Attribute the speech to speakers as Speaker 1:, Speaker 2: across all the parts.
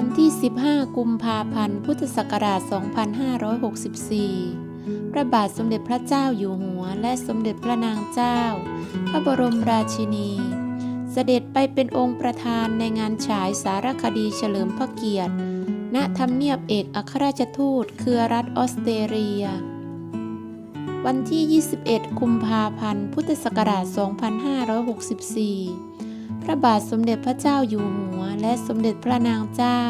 Speaker 1: วันที่ 15 กุมภาพันธ์ พุทธศักราช 2564 พระบาทสมเด็จพระเจ้าอยู่หัว และสมเด็จพระนางเจ้า พระบรมราชินี เสด็จไปเป็นองค์ประธานในงานฉายสารคดีเฉลิมพระเกียรติณทำเนียบเอกอัครราชทูต เครือรัฐออสเตรเลีย วันที่ 21 กุมภาพันธ์ พุทธศักราช 2564 ระบาทสมเด็จพระเจ้าอยู่หัว และสมเด็จพระนางเจ้า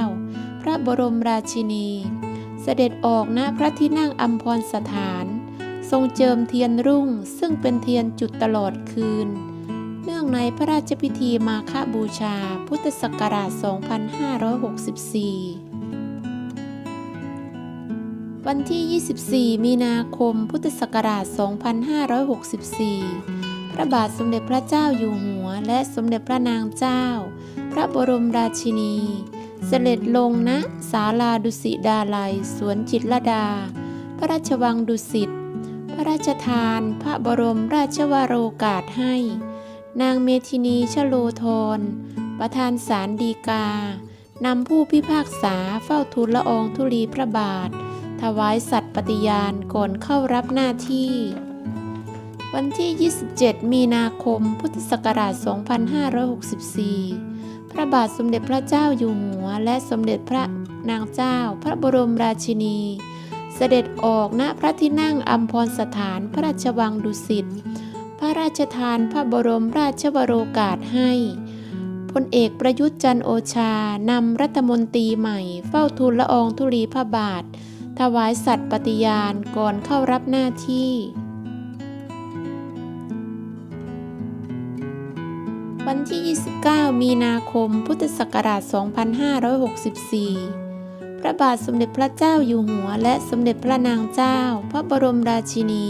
Speaker 1: พระบรมราชินี เสด็จออกณพระที่นั่งอัมพรสถาน ทรงเจิมเทียนรุ่งซึ่งเป็นเทียนจุดตลอดคืน เนื่องในพระราชพิธีมาฆบูชาพุทธศักราช 2564วันที่ 24 มีนาคม พุทธศักราช 2564 ระบาทสมเด็จพระเจ้าอยู่หัว และสมเด็จพระนางเจ้า พระบรมราชินี เสด็จลงณศาลาดุสิดาลัย สวนจิตรดา พระราชวังดุสิต พระราชทาน พระบรมราชวโรกาสให้ นางเมธินีชโลธรประธานศาลฎีกา นำผู้พิพากษาเฝ้าทูลละอองธุลีพระบาท ถวายสัตย์ปฏิญาณก่อนเข้ารับหน้าที่ วันที่ 27 มีนาคม พุทธศักราช 2564 พระบาทสมเด็จพระเจ้าอยู่หัว และสมเด็จพระนางเจ้า พระบรมราชินี เสด็จออกณพระที่นั่งอัมพรสถานพระราชวังดุสิต พระราชทานพระบรมราชวโรกาสให้พลเอกประยุทธ์จันโอชานำรัฐมนตรีใหม่ เฝ้าทูลละอองธุลีพระบาท ถวายสัตย์ปฏิญาณก่อนเข้ารับหน้าที่ วันที่ 29 มีนาคม พุทธศักราช 2564 พระบาทสมเด็จพระเจ้าอยู่หัว และสมเด็จพระนางเจ้า พระบรมราชินี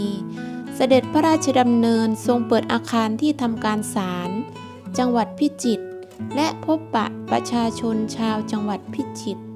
Speaker 1: เสด็จพระราชดำเนินทรงเปิดอาคารที่ทำการศาลจังหวัดพิจิตรและพบปะประชาชนชาวจังหวัดพิจิตร